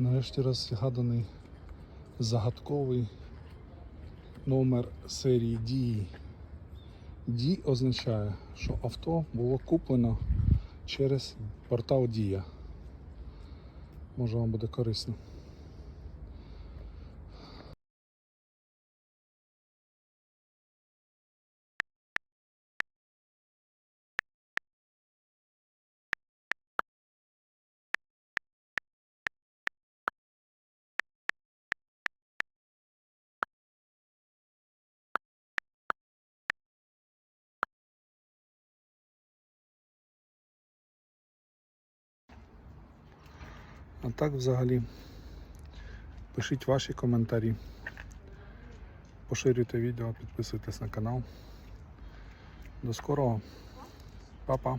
Нарешті розгаданий загадковий номер серії дії. Дій означає, що авто було куплено через портал Дія. Може вам буде корисно. А так взагалі пишіть ваші коментарі. Поширюйте відео, підписуйтесь на канал. До скорого. Па-па.